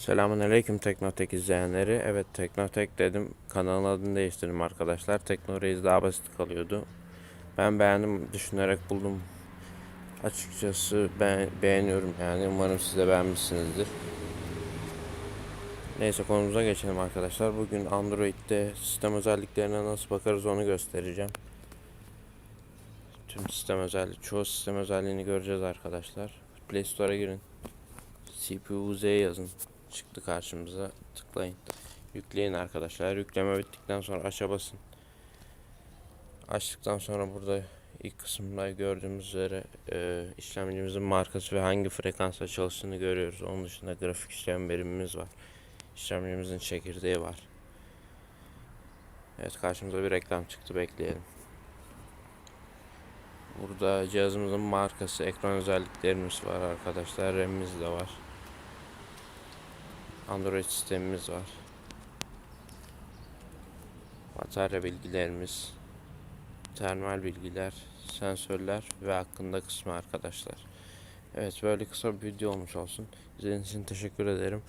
Selamun Aleyküm Teknotek izleyenleri. Evet Teknotek dedim. Kanalın adını değiştirdim arkadaşlar. Teknoreis daha basit kalıyordu. Ben beğendim. Düşünerek buldum. Açıkçası ben beğeniyorum yani. Umarım siz de beğenmişsinizdir. Neyse konumuza geçelim arkadaşlar. Bugün Android'de sistem özelliklerine nasıl bakarız onu göstereceğim. Tüm sistem özelliği, çoğu sistem özelliğini göreceğiz arkadaşlar. Play Store'a girin. CPU Z yazın. Çıktı karşımıza. Tıklayın. Yükleyin arkadaşlar. Yükleme bittikten sonra aşağı basın. Açtıktan sonra burada ilk kısımda gördüğümüz üzere e, işlemcimizin markası ve hangi frekansla çalıştığını görüyoruz. Onun dışında grafik işlem birimimiz var. İşlemcimizin çekirdeği var. Evet karşımıza bir reklam çıktı. Bekleyelim. Burada cihazımızın markası, ekran özelliklerimiz var arkadaşlar. RAM'imiz de var. Android sistemimiz var. Batarya bilgilerimiz, termal bilgiler, sensörler ve hakkında kısmı arkadaşlar. Evet böyle kısa bir video olmuş olsun. İzlediğiniz için teşekkür ederim.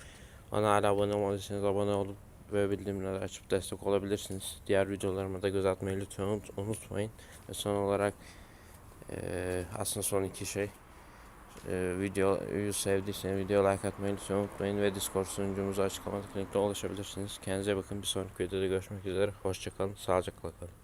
Bana hala abone olmadıysanız abone olup ve bildirimleri açıp destek olabilirsiniz. Diğer videolarıma da göz atmayı lütfen unut- unutmayın. Ve son olarak eee, aslında son iki şey. Ee, videoyu sevdiyseniz video like atmayı lütfen unutmayın ve Discord sunucumuza açıklamadaki linkte ulaşabilirsiniz. Kendinize bakın bir sonraki videoda görüşmek üzere. Hoşçakalın, sağlıcakla kalın.